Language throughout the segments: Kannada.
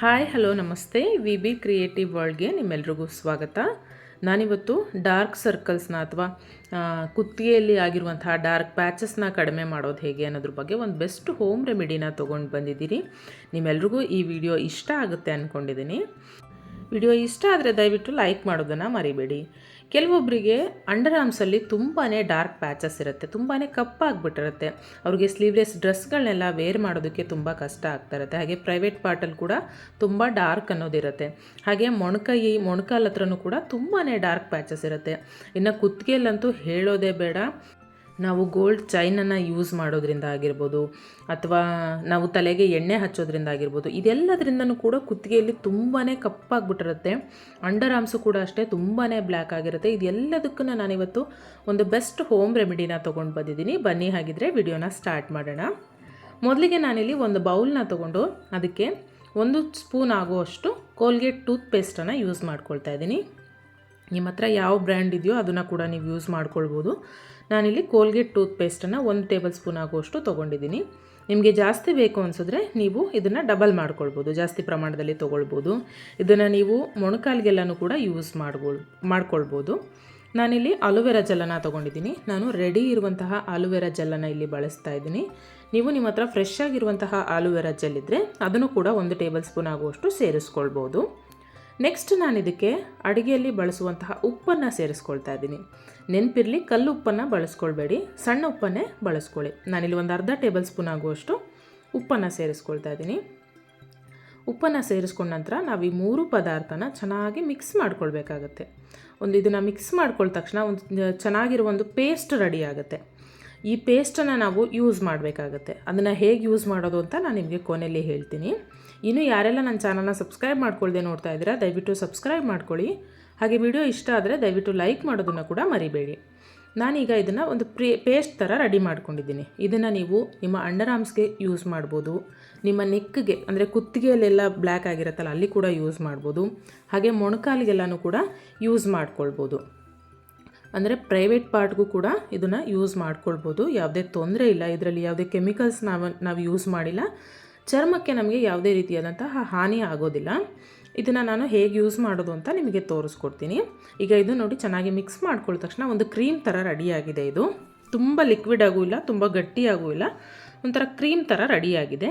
ಹಾಯ್, ಹಲೋ, ನಮಸ್ತೆ. ವಿ ಬಿ ಕ್ರಿಯೇಟಿವ್ ವರ್ಲ್ಡ್ಗೆ ನಿಮ್ಮೆಲ್ರಿಗೂ ಸ್ವಾಗತ. ನಾನಿವತ್ತು ಡಾರ್ಕ್ ಸರ್ಕಲ್ಸ್ನ ಅಥವಾ ಕುತ್ತಿಗೆಯಲ್ಲಿ ಆಗಿರುವಂತಹ ಡಾರ್ಕ್ ಪ್ಯಾಚಸ್ನ ಕಡಿಮೆ ಮಾಡೋದು ಹೇಗೆ ಅನ್ನೋದ್ರ ಬಗ್ಗೆ ಒಂದು ಬೆಸ್ಟ್ ಹೋಮ್ ರೆಮಿಡಿನ ತೊಗೊಂಡು ಬಂದಿದ್ದೀರಿ. ನಿಮ್ಮೆಲ್ರಿಗೂ ಈ ವಿಡಿಯೋ ಇಷ್ಟ ಆಗುತ್ತೆ ಅಂದ್ಕೊಂಡಿದ್ದೀನಿ ವಿಡಿಯೋ ಇಷ್ಟ ಆದರೆ ದಯವಿಟ್ಟು ಲೈಕ್ ಮಾಡೋದನ್ನು ಮರಿಬೇಡಿ. ಕೆಲವೊಬ್ಬರಿಗೆ ಅಂಡರ್ ಆರ್ಮ್ಸಲ್ಲಿ ತುಂಬಾ ಡಾರ್ಕ್ ಪ್ಯಾಚಸ್ ಇರುತ್ತೆ ತುಂಬಾ ಕಪ್ಪಾಗ್ಬಿಟ್ಟಿರುತ್ತೆ. ಅವ್ರಿಗೆ ಸ್ಲೀವ್ಲೆಸ್ ಡ್ರೆಸ್ಗಳನ್ನೆಲ್ಲ ವೇರ್ ಮಾಡೋದಕ್ಕೆ ತುಂಬ ಕಷ್ಟ ಆಗ್ತಾ ಇರುತ್ತೆ. ಹಾಗೆ ಪ್ರೈವೇಟ್ ಪಾರ್ಟಲ್ಲಿ ಕೂಡ ತುಂಬ ಡಾರ್ಕ್ ಅನ್ನೋದಿರುತ್ತೆ ಹಾಗೆ ಮೊಣಕೈ, ಮೊಣಕಾಲ ಹತ್ರನೂ ಕೂಡ ತುಂಬಾ ಡಾರ್ಕ್ ಪ್ಯಾಚಸ್ ಇರುತ್ತೆ. ಇನ್ನು ಕುತ್ತಿಗೆಯಲ್ಲಂತೂ ಹೇಳೋದೇ ಬೇಡ. ನಾವು ಗೋಲ್ಡ್ ಚೈನನ್ನು ಯೂಸ್ ಮಾಡೋದ್ರಿಂದ ಆಗಿರ್ಬೋದು ಅಥವಾ ನಾವು ತಲೆಗೆ ಎಣ್ಣೆ ಹಚ್ಚೋದ್ರಿಂದ ಆಗಿರ್ಬೋದು ಇದೆಲ್ಲದರಿಂದನೂ ಕೂಡ ಕುತ್ತಿಗೆಯಲ್ಲಿ ತುಂಬಾ ಕಪ್ಪಾಗಿಬಿಟ್ಟಿರುತ್ತೆ. ಅಂಡರ್ ಆರ್ಮ್ಸು ಕೂಡ ಅಷ್ಟೇ ತುಂಬಾ ಬ್ಲ್ಯಾಕ್ ಆಗಿರುತ್ತೆ. ಇದೆಲ್ಲದಕ್ಕೂ ನಾನಿವತ್ತು ಒಂದು ಬೆಸ್ಟ್ ಹೋಮ್ ರೆಮಿಡಿನ ತೊಗೊಂಡು ಬಂದಿದ್ದೀನಿ. ಬನ್ನಿ ಹಾಗಿದ್ರೆ ವಿಡಿಯೋನ ಸ್ಟಾರ್ಟ್ ಮಾಡೋಣ. ಮೊದಲಿಗೆ ನಾನಿಲ್ಲಿ ಒಂದು ಬೌಲ್ನ ತೊಗೊಂಡು ಅದಕ್ಕೆ ಒಂದು ಸ್ಪೂನ್ ಆಗುವಷ್ಟು ಕೋಲ್ಗೇಟ್ ಟೂತ್ ಪೇಸ್ಟನ್ನು ಯೂಸ್ ಮಾಡ್ಕೊಳ್ತಾ ಇದ್ದೀನಿ. ನಿಮ್ಮ ಹತ್ರ ಯಾವ ಬ್ರ್ಯಾಂಡ್ ಇದೆಯೋ ಅದನ್ನು ಕೂಡ ನೀವು ಯೂಸ್ ಮಾಡ್ಕೊಳ್ಬೋದು. ನಾನಿಲ್ಲಿ ಕೋಲ್ಗೇಟ್ ಟೂತ್ ಪೇಸ್ಟನ್ನು ಒಂದು ಟೇಬಲ್ ಸ್ಪೂನ್ ಆಗುವಷ್ಟು ತೊಗೊಂಡಿದ್ದೀನಿ. ನಿಮಗೆ ಜಾಸ್ತಿ ಬೇಕು ಅನಿಸಿದ್ರೆ ನೀವು ಇದನ್ನು ಡಬಲ್ ಮಾಡ್ಕೊಳ್ಬೋದು, ಜಾಸ್ತಿ ಪ್ರಮಾಣದಲ್ಲಿ ತೊಗೊಳ್ಬೋದು. ಇದನ್ನು ನೀವು ಮೊಣಕಾಲಿಗೆಲ್ಲನೂ ಕೂಡ ಯೂಸ್ ಮಾಡ್ಕೊಳ್ ಮಾಡ್ಕೊಳ್ಬೋದು. ನಾನಿಲ್ಲಿ ಅಲೋವೆರಾ ಜೆಲ್ಲನ್ನು ತೊಗೊಂಡಿದ್ದೀನಿ. ನಾನು ರೆಡಿ ಇರುವಂತಹ ಆಲೋವೆರಾ ಜೆಲ್ಲನ್ನು ಇಲ್ಲಿ ಬಳಸ್ತಾ ಇದ್ದೀನಿ. ನೀವು ನಿಮ್ಮ ಹತ್ರ ಫ್ರೆಶ್ ಆಗಿರುವಂತಹ ಆಲೋವೆರಾ ಜೆಲ್ ಇದ್ದರೆ ಅದನ್ನು ಕೂಡ ಒಂದು ಟೇಬಲ್ ಸ್ಪೂನ್ ಆಗುವಷ್ಟು ಸೇರಿಸ್ಕೊಳ್ಬೋದು. ನೆಕ್ಸ್ಟ್ ನಾನು ಇದಕ್ಕೆ ಅಡುಗೆಯಲ್ಲಿ ಬಳಸುವಂತಹ ಉಪ್ಪನ್ನು ಸೇರಿಸ್ಕೊಳ್ತಾ ಇದ್ದೀನಿ. ನೆನಪಿರಲಿ, ಕಲ್ಲು ಉಪ್ಪನ್ನು ಬಳಸ್ಕೊಳ್ಬೇಡಿ, ಸಣ್ಣ ಉಪ್ಪನ್ನೇ ಬಳಸ್ಕೊಳ್ಳಿ. ನಾನಿಲ್ಲಿ ಒಂದು ಅರ್ಧ ಟೇಬಲ್ ಸ್ಪೂನ್ ಆಗುವಷ್ಟು ಉಪ್ಪನ್ನು ಸೇರಿಸ್ಕೊಳ್ತಾ ಇದ್ದೀನಿ. ಉಪ್ಪನ್ನು ಸೇರಿಸ್ಕೊಂಡ ನಂತರ ನಾವು ಈ ಮೂರು ಪದಾರ್ಥನ ಚೆನ್ನಾಗಿ ಮಿಕ್ಸ್ ಮಾಡ್ಕೊಳ್ಬೇಕಾಗತ್ತೆ. ಒಂದು ಇದನ್ನು ಮಿಕ್ಸ್ ಮಾಡ್ಕೊಳ್ಳ ತಕ್ಷಣ ಒಂದು ಚೆನ್ನಾಗಿರೋ ಒಂದು ಪೇಸ್ಟ್ ರೆಡಿ ಆಗುತ್ತೆ. ಈ ಪೇಸ್ಟನ್ನು ನಾವು ಯೂಸ್ ಮಾಡಬೇಕಾಗತ್ತೆ. ಅದನ್ನು ಹೇಗೆ ಯೂಸ್ ಮಾಡೋದು ಅಂತ ನಾನು ನಿಮಗೆ ಕೊನೆಯಲ್ಲಿ ಹೇಳ್ತೀನಿ. ಇನ್ನು ಯಾರೆಲ್ಲ ನನ್ನ ಚಾನಲ್ನ ಸಬ್ಸ್ಕ್ರೈಬ್ ಮಾಡ್ಕೊಳ್ಳದೆ ನೋಡ್ತಾ ಇದ್ದೀರಾ, ದಯವಿಟ್ಟು ಸಬ್ಸ್ಕ್ರೈಬ್ ಮಾಡ್ಕೊಳ್ಳಿ. ಹಾಗೆ ವಿಡಿಯೋ ಇಷ್ಟ ಆದರೆ ದಯವಿಟ್ಟು ಲೈಕ್ ಮಾಡೋದನ್ನು ಕೂಡ ಮರಿಬೇಡಿ. ನಾನೀಗ ಇದನ್ನು ಒಂದು ಪ್ರೇ, ಪೇಸ್ಟ್ ಥರ ರೆಡಿ ಮಾಡ್ಕೊಂಡಿದ್ದೀನಿ. ಇದನ್ನು ನೀವು ನಿಮ್ಮ ಅಂಡರ್ ಆರ್ಮ್ಸ್ಗೆ ಯೂಸ್ ಮಾಡ್ಬೋದು. ನಿಮ್ಮ ನೆಕ್ಗೆ, ಅಂದರೆ ಕುತ್ತಿಗೆಯಲ್ಲೆಲ್ಲ ಬ್ಲ್ಯಾಕ್ ಆಗಿರುತ್ತಲ್ಲ, ಅಲ್ಲಿ ಕೂಡ ಯೂಸ್ ಮಾಡ್ಬೋದು. ಹಾಗೆ ಮೊಣಕಾಲಿಗೆಲ್ಲನೂ ಕೂಡ ಯೂಸ್ ಮಾಡ್ಕೊಳ್ಬೋದು. ಅಂದರೆ ಪ್ರೈವೇಟ್ ಪಾರ್ಟ್ಗೂ ಕೂಡ ಇದನ್ನು ಯೂಸ್ ಮಾಡ್ಕೊಳ್ಬೋದು. ಯಾವುದೇ ತೊಂದರೆ ಇಲ್ಲ. ಇದರಲ್ಲಿ ಯಾವುದೇ ಕೆಮಿಕಲ್ಸ್ ನಾವು ನಾವು ಯೂಸ್ ಮಾಡಿಲ್ಲ. ಚರ್ಮಕ್ಕೆ ನಮಗೆ ಯಾವುದೇ ರೀತಿಯಾದಂತಹ ಹಾನಿ ಆಗೋದಿಲ್ಲ. ಇದನ್ನು ನಾನು ಹೇಗೆ ಯೂಸ್ ಮಾಡೋದು ಅಂತ ನಿಮಗೆ ತೋರಿಸ್ಕೊಡ್ತೀನಿ. ಈಗ ಇದು ನೋಡಿ ಚೆನ್ನಾಗಿ ಮಿಕ್ಸ್ ಮಾಡ್ಕೊಳ್ಳೋ ತಕ್ಷಣ ಒಂದು ಕ್ರೀಮ್ ಥರ ರೆಡಿಯಾಗಿದೆ ಇದು. ತುಂಬ ಲಿಕ್ವಿಡ್ ಆಗೂ ಇಲ್ಲ, ತುಂಬ ಗಟ್ಟಿಯಾಗೂ ಇಲ್ಲ, ಒಂಥರ ಕ್ರೀಮ್ ಥರ ರೆಡಿಯಾಗಿದೆ.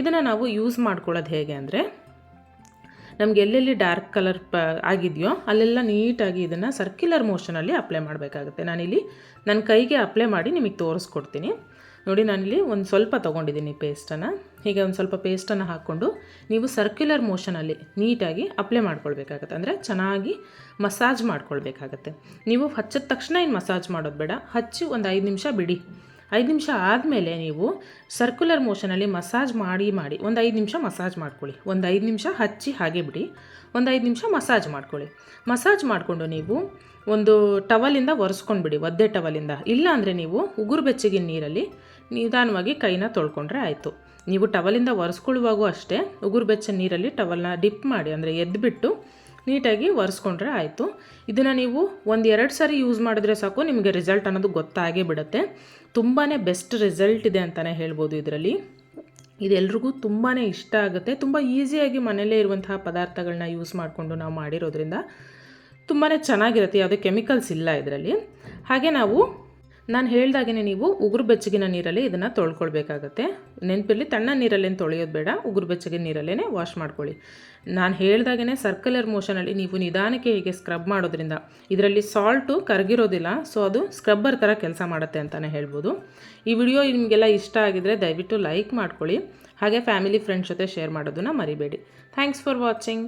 ಇದನ್ನು ನಾವು ಯೂಸ್ ಮಾಡ್ಕೊಳ್ಳೋದು ಹೇಗೆ ಅಂದರೆ, ನಮಗೆ ಎಲ್ಲೆಲ್ಲಿ ಡಾರ್ಕ್ ಕಲರ್ ಪ ಆಗಿದೆಯೋ ಅಲ್ಲೆಲ್ಲ ನೀಟಾಗಿ ಇದನ್ನು ಸರ್ಕ್ಯುಲರ್ ಮೋಷನಲ್ಲಿ ಅಪ್ಲೈ ಮಾಡಬೇಕಾಗುತ್ತೆ. ನಾನಿಲ್ಲಿ ನನ್ನ ಕೈಗೆ ಅಪ್ಲೈ ಮಾಡಿ ನಿಮಗೆ ತೋರಿಸ್ಕೊಡ್ತೀನಿ. ನೋಡಿ, ನಾನಿಲ್ಲಿ ಒಂದು ಸ್ವಲ್ಪ ತೊಗೊಂಡಿದ್ದೀನಿ ಪೇಸ್ಟನ್ನು ಹೀಗೆ ಒಂದು ಸ್ವಲ್ಪ ಪೇಸ್ಟನ್ನು ಹಾಕ್ಕೊಂಡು ನೀವು ಸರ್ಕ್ಯುಲರ್ ಮೋಷನಲ್ಲಿ ನೀಟಾಗಿ ಅಪ್ಲೈ ಮಾಡ್ಕೊಳ್ಬೇಕಾಗತ್ತೆ. ಅಂದರೆ ಚೆನ್ನಾಗಿ ಮಸಾಜ್ ಮಾಡ್ಕೊಳ್ಬೇಕಾಗತ್ತೆ. ನೀವು ಹಚ್ಚಿದ ತಕ್ಷಣ ಏನು ಮಸಾಜ್ ಮಾಡೋದು ಬೇಡ, ಹಚ್ಚಿ ಒಂದು ಐದು ನಿಮಿಷ ಬಿಡಿ. ಐದು ನಿಮಿಷ ಆದಮೇಲೆ ನೀವು ಸರ್ಕ್ಯುಲರ್ ಮೋಷನಲ್ಲಿ ಮಸಾಜ್ ಮಾಡಿ ಮಾಡಿ ಒಂದು ಐದು ನಿಮಿಷ ಮಸಾಜ್ ಮಾಡ್ಕೊಳ್ಳಿ. ಒಂದು ಐದು ನಿಮಿಷ ಹಚ್ಚಿ ಹಾಗೆ ಬಿಡಿ. ಒಂದು ಐದು ನಿಮಿಷ ಮಸಾಜ್ ಮಾಡ್ಕೊಳ್ಳಿ. ಮಸಾಜ್ ಮಾಡಿಕೊಂಡು ನೀವು ಒಂದು ಟವಲಿಂದ ಒರೆಸ್ಕೊಂಡ್ಬಿಡಿ, ಒದ್ದೆ ಟವಲಿಂದ ಇಲ್ಲ ಅಂದರೆ ನೀವು ಉಗುರು ಬೆಚ್ಚಗಿನ ನೀರಲ್ಲಿ ನಿಧಾನವಾಗಿ ಕೈನ ತೊಳ್ಕೊಂಡ್ರೆ ಆಯಿತು. ನೀವು ಟವಲಿಂದ ಒರೆಸ್ಕೊಳ್ಳುವಾಗೂ ಅಷ್ಟೇ, ಉಗುರು ಬೆಚ್ಚ ನೀರಲ್ಲಿ ಟವಲ್ನ ಡಿಪ್ ಮಾಡಿ, ಅಂದರೆ ಎದ್ದುಬಿಟ್ಟು ನೀಟಾಗಿ ಒರೆಸ್ಕೊಂಡ್ರೆ ಆಯಿತು. ಇದನ್ನು ನೀವು ಒಂದು ಎರಡು ಸಾರಿ ಯೂಸ್ ಮಾಡಿದ್ರೆ ಸಾಕು, ನಿಮಗೆ ರಿಸಲ್ಟ್ ಅನ್ನೋದು ಗೊತ್ತಾಗೇ ಬಿಡುತ್ತೆ. ತುಂಬಾ ಬೆಸ್ಟ್ ರಿಸಲ್ಟ್ ಇದೆ ಅಂತಲೇ ಹೇಳ್ಬೋದು ಇದರಲ್ಲಿ. ಇದೆಲ್ರಿಗೂ ತುಂಬಾ ಇಷ್ಟ ಆಗುತ್ತೆ. ತುಂಬ ಈಸಿಯಾಗಿ ಮನೆಯಲ್ಲೇ ಇರುವಂತಹ ಪದಾರ್ಥಗಳನ್ನ ಯೂಸ್ ಮಾಡಿಕೊಂಡು ನಾವು ಮಾಡಿರೋದ್ರಿಂದ ತುಂಬಾ ಚೆನ್ನಾಗಿರುತ್ತೆ. ಯಾವುದೇ ಕೆಮಿಕಲ್ಸ್ ಇಲ್ಲ ಇದರಲ್ಲಿ. ಹಾಗೆ ನಾವು ನಾನು ಹೇಳ್ದಾಗೆ ನೀವು ಉಗುರು ಬೆಚ್ಚಗಿನ ನೀರಲ್ಲಿ ಇದನ್ನು ತೊಳ್ಕೊಳ್ಬೇಕಾಗತ್ತೆ. ನೆನಪಿರಲಿ ತಣ್ಣ ನೀರಲ್ಲೇನು ತೊಳೆಯೋದು ಬೇಡ, ಉಗುರು ಬೆಚ್ಚಗಿನ ನೀರಲ್ಲೇ ವಾಶ್ ಮಾಡ್ಕೊಳ್ಳಿ. ನಾನು ಹೇಳ್ದಾಗೇ ಸರ್ಕ್ಯುಲರ್ ಮೋಷನಲ್ಲಿ ನೀವು ನಿಧಾನಕ್ಕೆ ಹೀಗೆ ಸ್ಕ್ರಬ್ ಮಾಡೋದ್ರಿಂದ ಇದರಲ್ಲಿ ಸಾಲ್ಟು ಕರಗಿರೋದಿಲ್ಲ ಸೊ ಅದು ಸ್ಕ್ರಬ್ಬರ್ ಥರ ಕೆಲಸ ಮಾಡುತ್ತೆ ಅಂತಲೇ ಹೇಳ್ಬೋದು. ಈ ವಿಡಿಯೋ ನಿಮಗೆಲ್ಲ ಇಷ್ಟ ಆಗಿದರೆ ದಯವಿಟ್ಟು ಲೈಕ್ ಮಾಡ್ಕೊಳ್ಳಿ. ಹಾಗೆ ಫ್ಯಾಮಿಲಿ ಫ್ರೆಂಡ್ಸ್ ಜೊತೆ ಶೇರ್ ಮಾಡೋದನ್ನು ಮರಿಬೇಡಿ. Thanks for watching